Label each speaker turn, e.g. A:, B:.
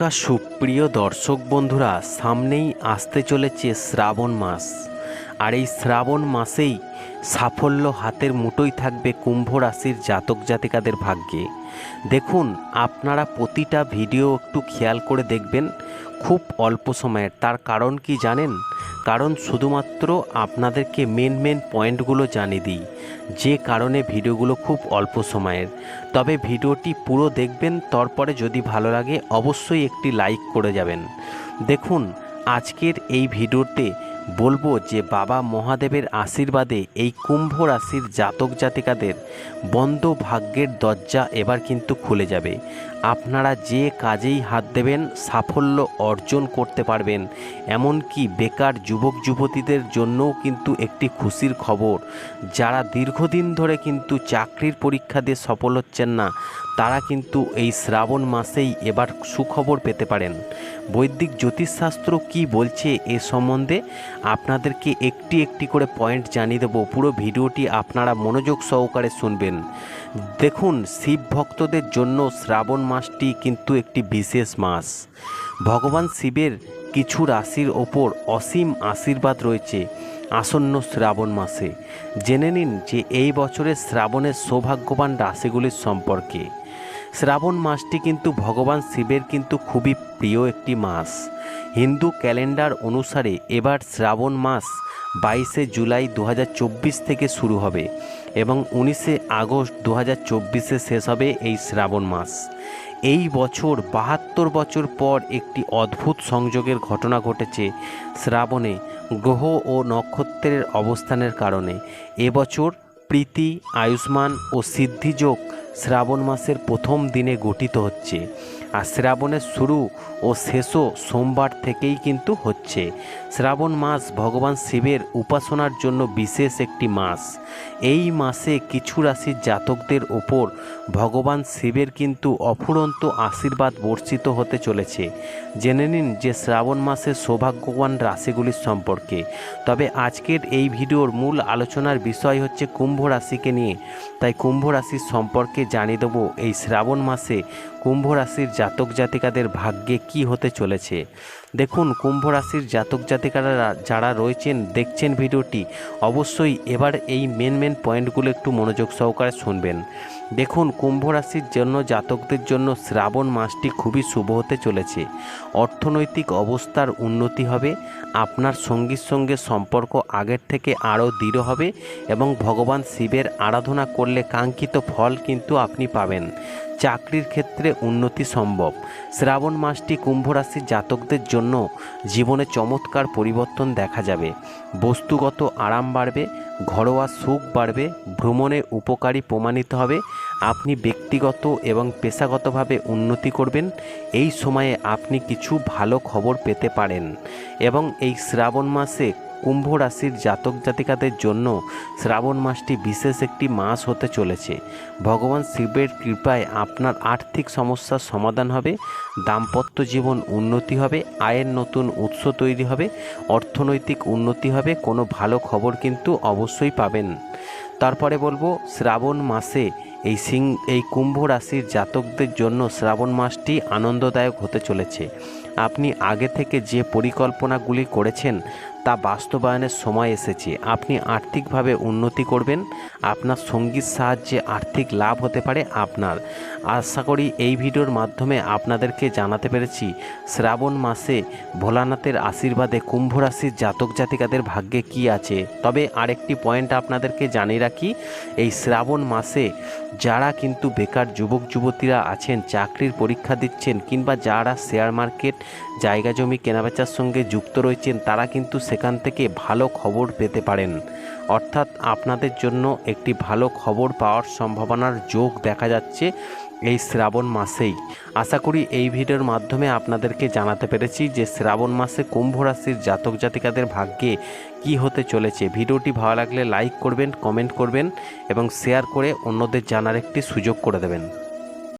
A: নমস্কার সুপ্রিয় দর্শক বন্ধুরা, সামনেই আসতে চলেছে শ্রাবণ মাস। আর এই শ্রাবণ মাসেই সাফল্য হাতের মুঠোই থাকবে কুম্ভ রাশির জাতক জাতিকাদের ভাগ্যে। দেখুন, আপনারা প্রতিটা ভিডিও একটু খেয়াল করে দেখবেন, খুব অল্প সময়ের তার কারণ কি জানেন? কারণ শুধুমাত্র আপনাদেরকে মেন মেন পয়েন্টগুলো জানিয়ে দিই, যে কারণে ভিডিওগুলো খুব অল্প সময়ের। তবে ভিডিওটি পুরো দেখবেন, তারপরে যদি ভালো লাগে অবশ্যই একটি লাইক করে যাবেন। দেখুন, আজকের এই ভিডিওতে বলব যে বাবা মহাদেবের আশীর্বাদে এই কুম্ভ রাশির জাতক জাতিকাদের বন্ধ ভাগ্যের দরজা এবার কিন্তু খুলে যাবে। আপনারা যে কাজেই হাত দেবেন, সাফল্য অর্জন করতে পারবেন। এমনকি বেকার যুবক যুবতীদের জন্যও কিন্তু একটি খুশির খবর। যারা দীর্ঘদিন ধরে কিন্তু চাকরির পরীক্ষা দিয়ে সফল হচ্ছেন না, তারা কিন্তু এই শ্রাবণ মাসেই এবার সুখবর পেতে পারেন। বৈদিক জ্যোতিষশাস্ত্র কি বলছে এ সম্বন্ধে? আপনাদেরকে একটি একটি করে পয়েন্ট জানিয়ে দেবো। পুরো ভিডিওটি আপনারা মনোযোগ সহকারে শুনবেন। দেখুন, শিব ভক্তদের জন্য শ্রাবণ মাসটি কিন্তু একটি বিশেষ মাস। ভগবান শিবের কিছু রাশির ওপর অসীম আশীর্বাদ রয়েছে আসন্ন শ্রাবণ মাসে। জেনে নিন যে এই বছরের শ্রাবণের সৌভাগ্যবান রাশিগুলির সম্পর্কে। শ্রাবণ মাসটি কিন্তু ভগবান শিবের কিন্তু খুবই প্রিয় একটি মাস। হিন্দু ক্যালেন্ডার অনুসারে এবার শ্রাবণ মাস বাইশে জুলাই দু হাজার চব্বিশ থেকে শুরু হবে এবং উনিশে আগস্ট দু হাজার শেষ হবে এই শ্রাবণ মাস। এই বছর বাহাত্তর বছর পর একটি অদ্ভুত সংযোগের ঘটনা ঘটেছে শ্রাবণে গ্রহ ও নক্ষত্রের অবস্থানের কারণে। এবছর প্রীতি, আয়ুষ্মান ও সিদ্ধিযোগ শ্রাবণ মাসের প্রথম দিনে গঠিত হচ্ছে। আর শ্রাবণের শুরু ও শেষও সোমবার থেকেই কিন্তু হচ্ছে। শ্রাবণ মাস ভগবান শিবের উপাসনার জন্য বিশেষ একটি মাস। এই মাসে কিছু রাশির জাতকদের ওপর ভগবান শিবের কিন্তু অফুরন্ত আশীর্বাদ বর্ষিত হতে চলেছে। জেনে নিন যে শ্রাবণ মাসের সৌভাগ্যবান রাশিগুলির সম্পর্কে। তবে আজকের এই ভিডিওর মূল আলোচনার বিষয় হচ্ছে কুম্ভ রাশিকে নিয়ে। তাই কুম্ভ রাশির সম্পর্কে জানিয়ে দেবো, এই শ্রাবণ মাসে কুম্ভ রাশির জাতক জাতিকাদের ভাগ্যে কি হতে চলেছে? দেখুন, কুম্ভ রাশির জাতক জাতিকারা যারা রয়েছেন, দেখছেন ভিডিওটি, অবশ্যই এবার এই মেন মেন পয়েন্টগুলো একটু মনোযোগ সহকারে শুনবেন। দেখুন, কুম্ভ রাশির জন্য, জাতকদের জন্য শ্রাবণ মাসটি খুবই শুভ হতে চলেছে। অর্থনৈতিক অবস্থার উন্নতি হবে, আপনার সঙ্গীর সঙ্গে সম্পর্ক আগের থেকে আরও দৃঢ় হবে এবং ভগবান শিবের আরাধনা করলে কাঙ্ক্ষিত ফল কিন্তু আপনি পাবেন। চাকরির ক্ষেত্রে উন্নতি সম্ভব। শ্রাবণ মাসটি কুম্ভ রাশির জাতকদের জন্য জীবনে চমৎকার পরিবর্তন দেখা যাবে। বস্তুগত আরাম বাড়বে, ঘরোয়া সুখ বাড়বে, ভ্রমণে উপকারী প্রমাণিত হবে, আপনি ব্যক্তিগত এবং পেশাগতভাবে উন্নতি করবেন, এই সময়ে আপনি কিছু ভালো খবর পেতে পারেন। এবং এই শ্রাবণ মাসে কুম্ভ রাশির জাতক জাতিকাদের জন্য শ্রাবণ মাসটি বিশেষ একটি মাস হতে চলেছে। ভগবান শিবের কৃপায় আপনার আর্থিক সমস্যার সমাধান হবে, দাম্পত্য জীবন উন্নতি হবে, আয়ের নতুন উৎস তৈরি হবে, অর্থনৈতিক উন্নতি হবে, কোনো ভালো খবর কিন্তু অবশ্যই পাবেন। তারপরে বলব, শ্রাবণ মাসে এই সিং, এই কুম্ভ রাশির জাতকদের জন্য শ্রাবণ মাসটি আনন্দদায়ক হতে চলেছে। আপনি আগে থেকে যে পরিকল্পনাগুলি করেছেন তা বাস্তবায়নের সময় এসেছে। আপনি আর্থিকভাবে উন্নতি করবেন, আপনার সঙ্গীর সাহায্যে আর্থিক লাভ হতে পারে আপনার। আশা করি এই ভিডিওর মাধ্যমে আপনাদেরকে জানাতে পেরেছি, শ্রাবণ মাসে ভোলানাথের আশীর্বাদে কুম্ভ রাশির জাতক জাতিকাদের ভাগ্যে কি আছে। তবে আরেকটি পয়েন্ট আপনাদেরকে জানিয়ে রাখি, এই শ্রাবণ মাসে যারা কিন্তু বেকার যুবক যুবতীরা আছেন, চাকরির পরীক্ষা দিচ্ছেন কিংবা যারা শেয়ার মার্কেট জায়গা জমি কেনাবেচার সঙ্গে যুক্ত রয়েছেন, তারা কিন্তু সেখান থেকে ভালো খবর পেতে পারেন। অর্থাৎ আপনাদের জন্য একটি ভালো খবর পাওয়ার সম্ভাবনার যোগ দেখা যাচ্ছে এই শ্রাবণ মাসেই। আশা করি এই ভিডিওর মাধ্যমে আপনাদেরকে জানাতে পেরেছি যে শ্রাবণ মাসে কুম্ভ রাশির জাতক জাতিকাদের ভাগ্যে কি হতে চলেছে। ভিডিওটি ভালো লাগলে লাইক করবেন, কমেন্ট করবেন এবং শেয়ার করে অন্যদের জানার একটি সুযোগ করে দেবেন।